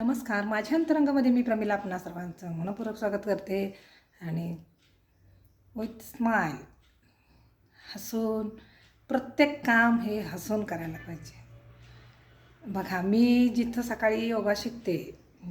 नमस्कार. माझ्या अंतरंगामध्ये मी प्रमिला आपणा सर्वांचं मनपूर्वक स्वागत करते आणि विथ स्माईल हसून प्रत्येक काम हे हसून करायला पाहिजे. बघा मी जिथं सकाळी योगा शिकते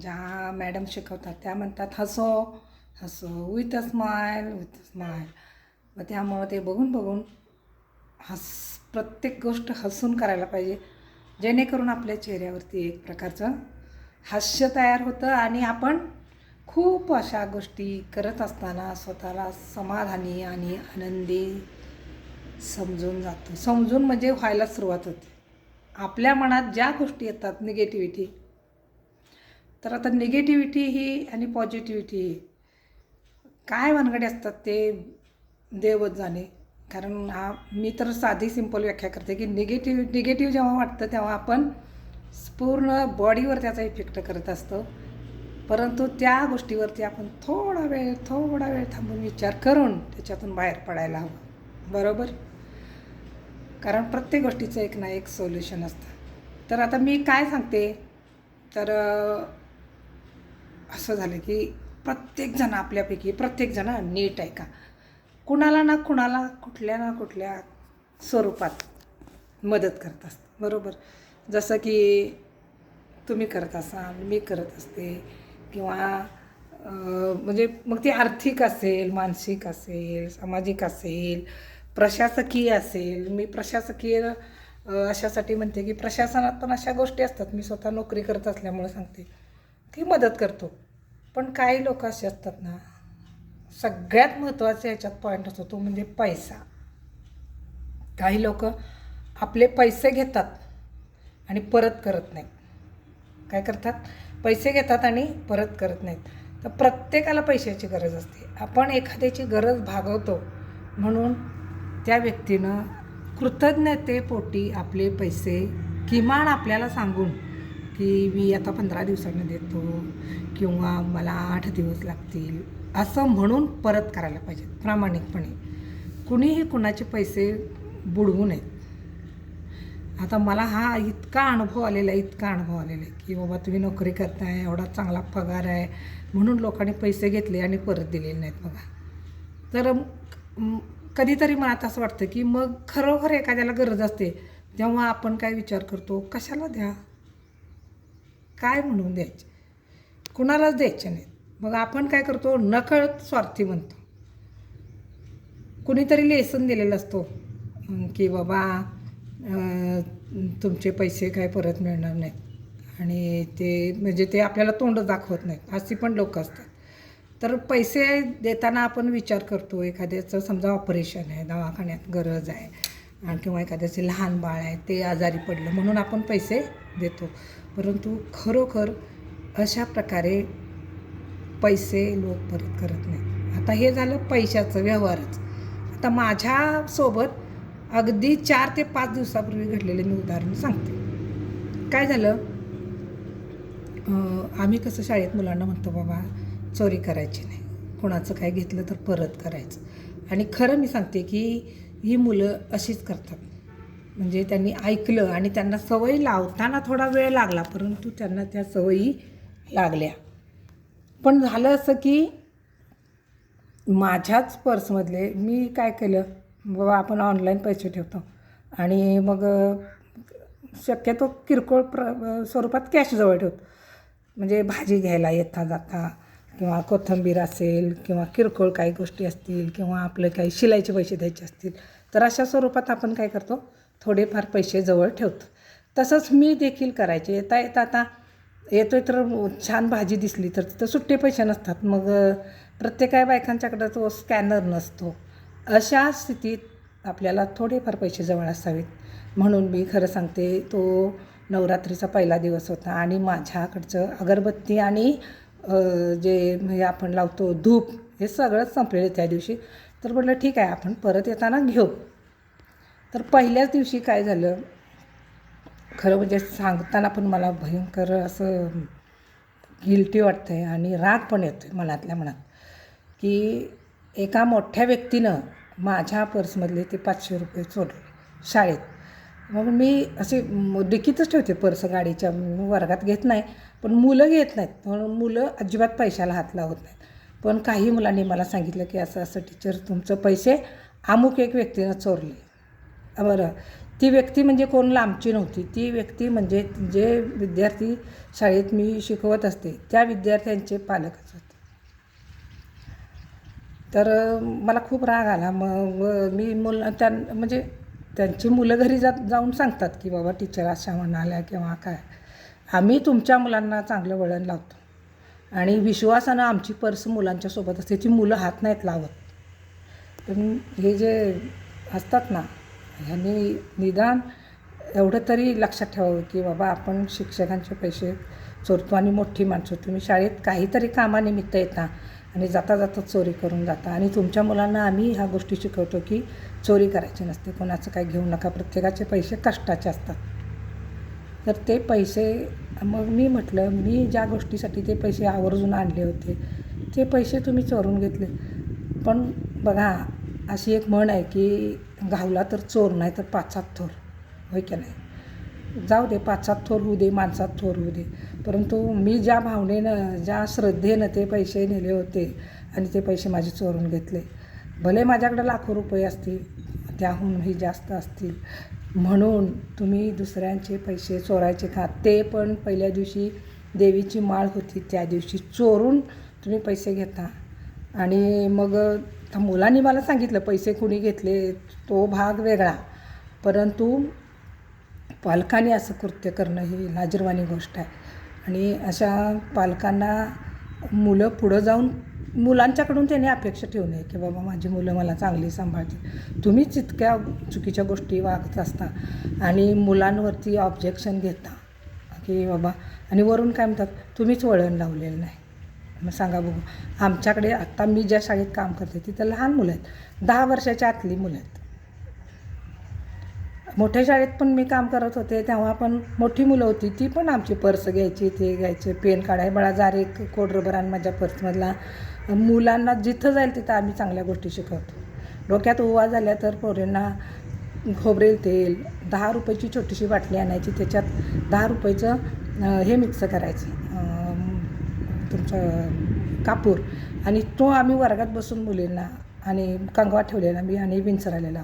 ज्या मॅडम शिकवतात त्या म्हणतात हसो हसो with a smile with a smile मग त्यामुळं ते बघून बघून हस प्रत्येक गोष्ट हसून करायला पाहिजे जेणेकरून आपल्या चेहऱ्यावरती एक प्रकारचं हास्य तयार होतं आणि आपण खूप अशा गोष्टी करत असताना स्वतःला समाधानी आणि आनंदी समजून जातो. समजून म्हणजे व्हायला सुरुवात होते. आपल्या मनात ज्या गोष्टी येतात निगेटिव्हिटी तर आता निगेटिव्हिटी ही आणि पॉझिटिव्हिटी ही काय भानगडे असतात ते देवत जाणे. कारण हा मी तर साधी सिंपल व्याख्या करते की निगेटिव्ह निगेटिव्ह जेव्हा वाटतं तेव्हा आपण पूर्ण बॉडीवर त्याचा इफेक्ट करत असतो. परंतु त्या गोष्टीवरती आपण थोडा वेळ थोडा वेळ थांबून विचार करून त्याच्यातून बाहेर पडायला हवं. बरोबर? कारण प्रत्येक गोष्टीचं एक ना एक सोल्युशन असतं. तर आता मी काय सांगते? तर असं झालं की प्रत्येकजण आपल्यापैकी प्रत्येकजण नीट आहे का? कुणाला ना कुणाला कुठल्या ना कुठल्या स्वरूपात मदत करत असतं. बरोबर? जसं की तुम्ही करत असाल मी करत असते किंवा म्हणजे मग ती आर्थिक असेल मानसिक असेल सामाजिक असेल प्रशासकीय असेल. मी प्रशासकीय अशासाठी म्हणते की प्रशासनात पण अशा गोष्टी असतात. मी स्वतः नोकरी करत असल्यामुळे सांगते. ती मदत करतो. पण काही लोक असे असतात ना सगळ्यात महत्त्वाचा याच्यात पॉईंट असतो तो म्हणजे पैसा. काही लोक आपले पैसे घेतात. आणि परत करत नाहीत. काय करतात? पैसे घेतात आणि परत करत नाहीत. तर प्रत्येकाला पैशाची गरज असते. आपण एखाद्याची गरज भागवतो म्हणून त्या व्यक्तीनं कृतज्ञतेपोटी आपले पैसे किमान आपल्याला सांगून की मी आता पंधरा दिवसांनी देतो किंवा मला आठ दिवस लागतील असं म्हणून परत करायला पाहिजे प्रामाणिकपणे. कुणीही कुणाचे पैसे बुडवू नयेत. आता मला हा इतका अनुभव आलेला आहे इतका अनुभव आलेला आहे की बाबा तुम्ही नोकरी करताय एवढा चांगला पगार आहे म्हणून लोकांनी पैसे घेतले आणि परत दिलेले नाहीत बघा. तर कधीतरी मनात असं वाटतं की मग खरोखर एखाद्याला गरज असते तेव्हा आपण काय विचार करतो? कशाला द्या? काय म्हणून द्यायचे? कुणालाच द्यायचे नाहीत. मग आपण काय करतो? नकळत स्वार्थी म्हणतो कुणीतरी लेसन दिलेलं असतो की बाबा तुमचे पैसे काय परत मिळणार नाहीत. आणि ते म्हणजे ते आपल्याला तोंड दाखवत नाहीत. अशी पण लोक असतात. तर पैसे देताना आपण विचार करतो एखाद्याचं समजा ऑपरेशन आहे दवाखान्यात गरज आहे आणि किंवा एखाद्याचे लहान बाळ आहे ते आजारी पडलं म्हणून आपण पैसे देतो. परंतु खरोखर अशा प्रकारे पैसे लोक परत करत नाहीत. आता हे झालं पैशाचं व्यवहारच. आता माझ्यासोबत अगदी चार ते पाच दिवसापूर्वी घडलेले मी उदाहरण सांगते. काय झालं? आम्ही कसं शाळेत मुलांना म्हणतो बाबा चोरी करायची नाही. कोणाचं काय घेतलं तर परत करायचं. आणि खरं मी सांगते की ही मुलं अशीच करतात. म्हणजे त्यांनी ऐकलं आणि त्यांना सवय लावताना थोडा वेळ लागला परंतु त्यांना त्या सवयी लागल्या. पण झालं असं की माझ्याच पर्समधले मी काय केलं? बाबा आपण ऑनलाईन पैसे ठेवतो. आणि मग शक्यतो किरकोळ प्र स्वरूपात कॅशजवळ ठेवतो. म्हणजे भाजी घ्यायला येता जाता किंवा कोथिंबीर असेल किंवा किरकोळ काही गोष्टी असतील किंवा आपले काही शिलाईचे पैसे द्यायचे असतील तर अशा स्वरूपात आपण काय करतो? थोडेफार पैसे जवळ ठेवतो. तसंच मी देखील करायचे. येता येता आता येतोय तर छान भाजी दिसली तर तिथं सुट्टे पैसे नसतात. मग प्रत्येक प्रत्येका बायकांच्याकडं तो स्कॅनर नसतो. अशा स्थितीत आपल्याला थोडेफार पैसे जवळ असावेत. म्हणून मी खरं सांगते तो नवरात्रीचा पहिला दिवस होता आणि माझ्याकडचं अगरबत्ती आणि जे म्हणजे आपण लावतो धूप हे सगळंच संपलेलं त्या दिवशी. तर म्हटलं ठीक आहे आपण परत येताना घेऊ. तर पहिल्याच दिवशी काय झालं खरं म्हणजे सांगताना पण मला भयंकर असं गिल्टी वाटतं आहे आणि राग पण येतो आहे मनातल्या मनात की एका मोठ्या व्यक्तीनं माझ्या पर्समधले ते पाचशे रुपये चोरले शाळेत. मग मी असे डिकीतच ठेवते पर्स गाडीच्या वर्गात घेत नाही पण मुलं घेत नाहीत. म्हणून मुलं अजिबात पैशाला हात लावत नाहीत. पण काही मुलांनी मला सांगितलं की असं असं टीचर तुमचं पैसे अमुक एक व्यक्तीनं चोरले. बरं ती व्यक्ती म्हणजे कोण लांबची नव्हती. ती व्यक्ती म्हणजे जे विद्यार्थी शाळेत मी शिकवत असते त्या विद्यार्थ्यांचे पालकच होते. तर मला खूप राग आला. मग मी मुलं त्या म्हणजे त्यांची मुलं घरी जात जाऊन सांगतात की बाबा टीचर अशा म्हणाल्या किंवा काय. आम्ही तुमच्या मुलांना चांगलं वळण लावतो. आणि विश्वासानं आमची पर्स मुलांच्यासोबत असते. ती मुलं हात नाहीत लावत. पण हे जे असतात ना ह्यांनी निदान एवढं तरी लक्षात ठेवावं की बाबा आपण शिक्षकांचे पैसे चोरतो आणि मोठी माणसं तुम्ही शाळेत काहीतरी कामानिमित्त येता. आणि जाता जाता चोरी करून जाता. आणि तुमच्या मुलांना आम्ही ह्या गोष्टी शिकवतो की चोरी करायची नसते. कोणाचं काय घेऊ नका. प्रत्येकाचे पैसे कष्टाचे असतात. तर ते पैसे मग मी म्हटलं मी ज्या गोष्टीसाठी ते पैसे आवर्जून आणले होते ते पैसे तुम्ही चोरून घेतले. पण बघा अशी एक म्हण आहे की घावला तर चोर नाही तर पाचात थोर. होय की नाही? जाऊ दे पाचात थोर होऊ दे माणसात थोर होऊ दे. परंतु मी ज्या भावनेनं ज्या श्रद्धेनं ते पैसे नेले होते आणि ते पैसे माझे चोरून घेतले भले माझ्याकडे लाखो रुपये असतील त्याहूनही जास्त असतील. म्हणून तुम्ही दुसऱ्यांचे पैसे चोरायचे का? ते पण पहिल्या दिवशी देवीची माळ होती त्या दिवशी चोरून तुम्ही पैसे घेता. आणि मग मुलांनी मला सांगितलं पैसे कुणी घेतले तो भाग वेगळा. परंतु पालकाने असं कृत्य करणं ही लाजिरवाणी गोष्ट आहे. आणि अशा पालकांना मुलं पुढं जाऊन मुलांच्याकडून त्यांनी अपेक्षा ठेवू नये की बाबा माझी मुलं मला चांगली सांभाळतील. तुम्हीच इतक्या चुकीच्या गोष्टी वागत असता आणि मुलांवरती ऑब्जेक्शन घेता की बाबा आणि वरून काय म्हणतात तुम्हीच वळण लावलेलं नाही. मग सांगा बघू आमच्याकडे आत्ता मी ज्या शाळेत काम करते तिथं लहान मुलं आहेत दहा वर्षाच्या आतली मुलं आहेत. मोठ्या शाळेत पण मी काम करत होते तेव्हा पण मोठी मुलं होती ती पण आमची पर्स घ्यायची ते घ्यायचे पेन काढाय बळा जार एक कोड रबर आणि माझ्या पर्समधला. मुलांना जिथं जाईल तिथं आम्ही चांगल्या गोष्टी शिकवतो. डोक्यात उवा झाल्या तर पोरींना खोबरेल तेल दहा रुपयाची छोटीशी बाटली आणायची त्याच्यात दहा रुपयाचं हे मिक्स करायचं तुमचं कापूर. आणि तो आम्ही वर्गात बसून मुलींना आणि कंगवा ठेवलेला मी आणि विंचरालेला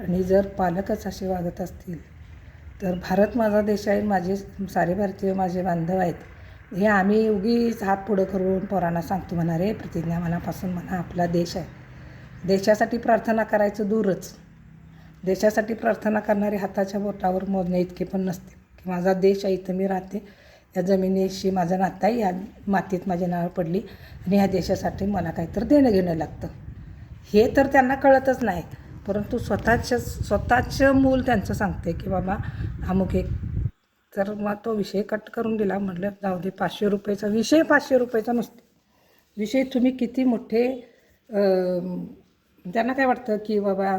आणि जर पालकच असे वागत असतील तर भारत माझा देश आहे माझे सारे भारतीय माझे बांधव आहेत. हे आम्ही उगीच हात पुढं करून पोरांना सांगतो म्हणा रे प्रतिज्ञा मनापासून म्हणा आपला देश आहे. देशासाठी प्रार्थना करायचं दूरच. देशासाठी प्रार्थना करणारे हाताच्या बोटावर मोजणे इतके पण नसते. की माझा देश आहे इथं मी राहते. या जमिनीशी माझं नातं आहे या मातीत माझी नाळ पडली. आणि ह्या देशासाठी मला काहीतरी देणं घेणं लागतं. हे तर त्यांना कळतच नाही. परंतु स्वतःच्या स्वतःचं मूल त्यांचं सांगते की बाबा अमुक एक तर मग तो विषय कट करून दिला म्हटलं जाऊ दे पाचशे रुपयाचा विषय पाचशे रुपयाचा नसतो. विषय तुम्ही किती मोठे त्यांना काय वाटतं की बाबा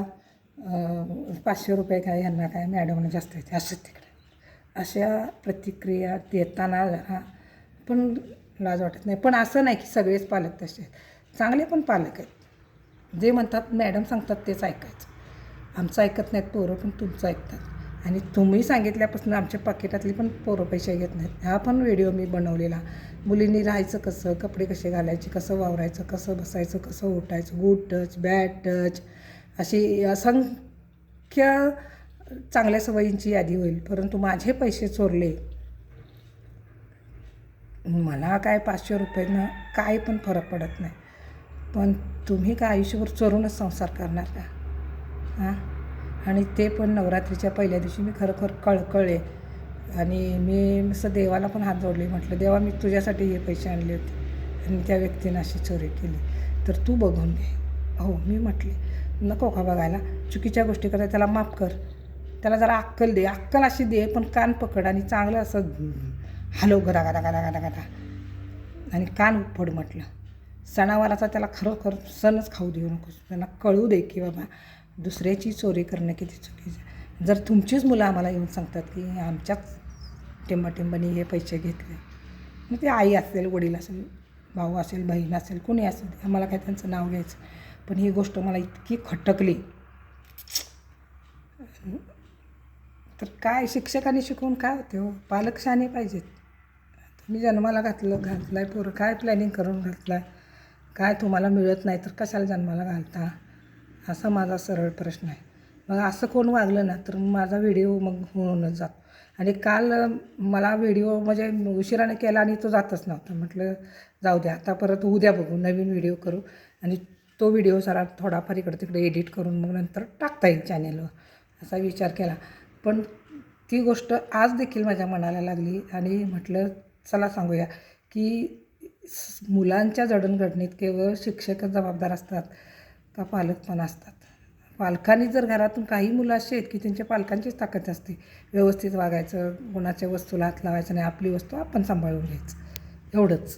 पाचशे रुपये काय ह्यांना काय मॅडमने जास्त येते असं तिकडे. अशा प्रतिक्रिया देताना जरा पण लाज वाटत नाही. पण असं नाही की सगळेच पालक तसे आहेत चांगले पण पालक आहेत. जे म्हणतात मॅडम सांगतात तेच ऐकायचं. आमचं ऐकत नाहीत पोरं पण तुमचं ऐकतात. आणि तुम्ही सांगितल्यापासून आमच्या पाकिटातली पण पोरं पैसे घेत नाहीत. हा पण व्हिडिओ मी बनवलेला. मुलींनी राहायचं कसं कपडे कसे घालायचे कसं वावरायचं कसं बसायचं कसं उठायचं गुड टच बॅड टच अशी असंख्य चांगल्या सवयींची यादी होईल. परंतु माझे पैसे चोरले. मला काय पाचशे रुपयांना काय पण फरक पडत नाही. पण तुम्ही का आयुष्यभर चोरूनच संसार करणार का? हां? आणि ते पण नवरात्रीच्या पहिल्या दिवशी मी खरोखर कळकळे आणि मी असं देवाला पण हात जोडले. म्हटलं देवा मी तुझ्यासाठी हे पैसे आणले होते आणि त्या व्यक्तीनं अशी चोरी केली. तर तू बघून घे. हो मी म्हटले नको का बघायला? चुकीच्या गोष्टी करता त्याला माफ कर. त्याला जरा अक्कल दे. अक्कल अशी दे पण कान पकड आणि चांगलं असं हलव गरा गरा गरा गरा गरा आणि कान उपड म्हटलं. सणावाराचा त्याला खरोखर सणच खाऊ देऊ नकोस. त्यांना कळू दे की बाबा दुसऱ्याची चोरी करणं किती चुकीचं जर तुमचीच मुलं आम्हाला येऊन सांगतात की आमच्याच टिंबाटिंबानी हे पैसे घेतले मग ते आई असेल वडील असेल भाऊ असेल बहीण असेल कोणी असेल आम्हाला काय त्यांचं नाव घ्यायचं? पण ही गोष्ट मला इतकी खटकली. तर काय शिक्षकांनी शिकवून काय होते हो? पालक शहाणे पाहिजेत. तुम्ही जन्माला घातलं घातलं आहे पोरं काय प्लॅनिंग करून घातला आहे काय तुम्हाला मिळत नाही तर कशाला जन्माला घालता? असा माझा सरळ प्रश्न आहे. मग असं कोण वागलं ना तर माझा व्हिडिओ मग होऊनच जातो. आणि काल मला व्हिडिओ म्हणजे उशिराने केला आणि तो जातच नव्हता. म्हटलं जाऊ द्या आता परत उद्या बघू नवीन व्हिडिओ करू. आणि तो व्हिडिओ सारा थोडाफार इकडे तिकडे एडिट करून मग नंतर टाकता येईल चॅनेलवर असा विचार केला. पण ती गोष्ट आज देखील माझ्या मनाला लागली आणि म्हटलं चला सांगूया की मुलांच्या जडणघडणीत केवळ शिक्षकच जबाबदार असतात का पालक पण असतात? पालकांनी जर घरातून काही मुलं असे आहेत की त्यांच्या पालकांचीच ताकद असते. व्यवस्थित वागायचं कोणाच्या वस्तूला हात लावायचं नाही आपली वस्तू आपण सांभाळून घ्यायचं. एवढंच.